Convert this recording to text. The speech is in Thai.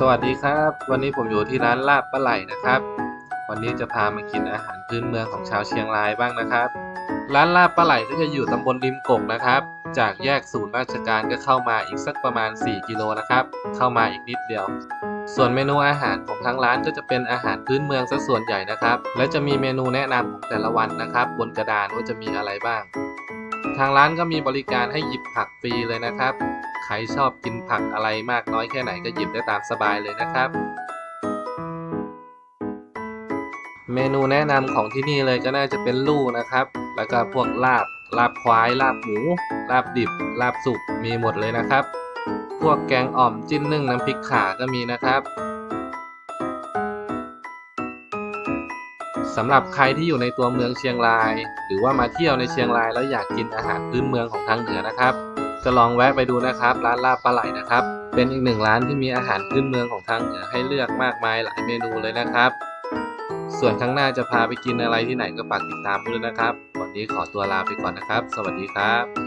สวัสดีครับ วันนี้ผมอยู่ที่ร้านลาบปลาไหลนะครับ วันนี้จะพามากินอาหารพื้นเมืองของชาวเชียงรายบ้างนะครับ ร้านลาบปลาไหลก็จะอยู่ตำบลริมกงนะครับ จากแยกศูนย์ราชการก็เข้ามาอีกสักประมาณ 4 กิโลนะครับ เข้ามาอีกนิดเดียว ส่วนเมนูอาหารของทางร้านก็จะเป็นอาหารพื้นเมืองซะส่วนใหญ่นะครับ และจะมีเมนูแนะนำของแต่ละวันนะครับ บนกระดานว่าจะมีอะไรบ้าง ทางร้านก็มีบริการให้หยิบผักฟรีเลยนะครับ ใครชอบกินผักอะไรมากน้อยแค่ไหนก็หยิบได้ตามสบายเลยนะครับ เมนูแนะนำของที่นี่เลยก็น่าจะเป็นลู่นะครับ แล้วก็พวกลาบ ลาบควาย ลาบหมู ลาบดิบ ลาบสุก มีหมดเลยนะครับ พวกแกงอ่อมจิ้นนึ่งน้ำพริกข่าก็มีนะครับสำหรับใครที่อยู่ในตัวเมืองเชียงราย หรือว่ามาเที่ยวในเชียงรายแล้วอยากกินอาหารพื้นเมืองของทางเหนือนะครับ จะลองแวะไปดูนะครับ ร้านลาบปลาไหลนะครับ เป็นอีกหนึ่งร้านที่มีอาหารพื้นเมืองของทางเหนือให้เลือกมากมายหลายเมนูเลยนะครับ ส่วนข้างหน้าจะพาไปกินอะไรที่ไหนก็ฝากติดตามด้วยนะครับ วันนี้ขอตัวลาไปก่อนนะครับ สวัสดีครับ